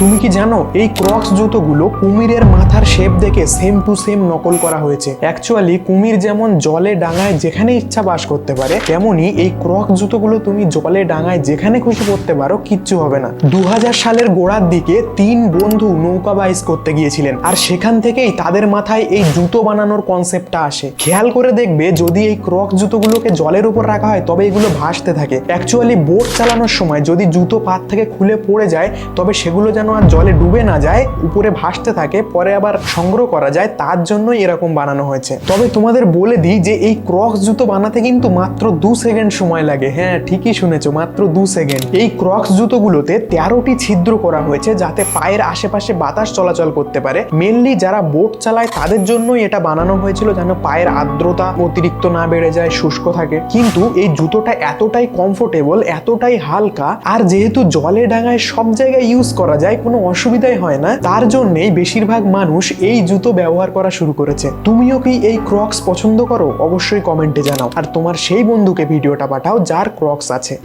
তুমি কি জানো, এই ক্রক্স জুতোগুলো কুমিরের মাথার শেপ দেখে সেম টু সেম নকল করা হয়েছে? অ্যাকচুয়ালি কুমির যেমন জলে ডাঙায় যেখানে ইচ্ছা বাস করতে পারে তেমনি এই ক্রক্স জুতোগুলো তুমি জলে ডাঙায় যেখানে খুশি পড়তে পারো, কিচ্ছু হবে না। দু হাজার সালের গোড়ার দিকে তিন বন্ধু নৌকা বাইস করতে গিয়েছিলেন, আর সেখান থেকেই তাদের মাথায় এই জুতো বানানোর কনসেপ্টটা আসে। খেয়াল করে দেখবে, যদি এই ক্রক্স জুতোগুলোকে জলের উপর রাখা হয়, তবে এগুলো ভাসতে থাকে। অ্যাকচুয়ালি বোট চালানোর সময় যদি জুতো পাত থেকে খুলে পড়ে যায়, তবে সেগুলো যেন আর জলে ডুবে না যায়, উপরে ভাসতে থাকে, পরে আবার সংগ্রহ করা যায়, তার জন্যই এরকম বানানো হয়েছে। তবে তোমাদের বলে দিই যে এই ক্রক্স জুতো বানাতে কিন্তু মাত্র দু সেকেন্ড সময় লাগে। হ্যাঁ ঠিকই শুনেছো, মাত্র দু সেকেন্ড। এই ক্রক্স জুতোগুলোতে তেরোটি ছিদ্র করা হয়েছে যাতে পায়ের আশেপাশে বাতাস চলাচল করতে পারে। মেনলি যারা বোট চালায়, তাদের জন্যই এটা বানানো হয়েছিল যেন পায়ের আর্দ্রতা অতিরিক্ত না বেড়ে যায়, শুষ্ক থাকে। কিন্তু এই জুতোটা এতটাই কমফোর্টেবল এতটাই হালকা, আর যেহেতু জলে ডাঙায় সব জায়গায় ইউজ করা যায় কোনো অসুবিধাই হয় না। তার জন্যেই বেশিরভাগ মানুষ এই জুতো ব্যবহার করা শুরু করেছে। তুমিও কি এই ক্রক্স পছন্দ করো? অবশ্যই কমেন্টে জানাও। আর তোমার সেই বন্ধুকে ভিডিওটা পাঠাও যার ক্রক্স আছে।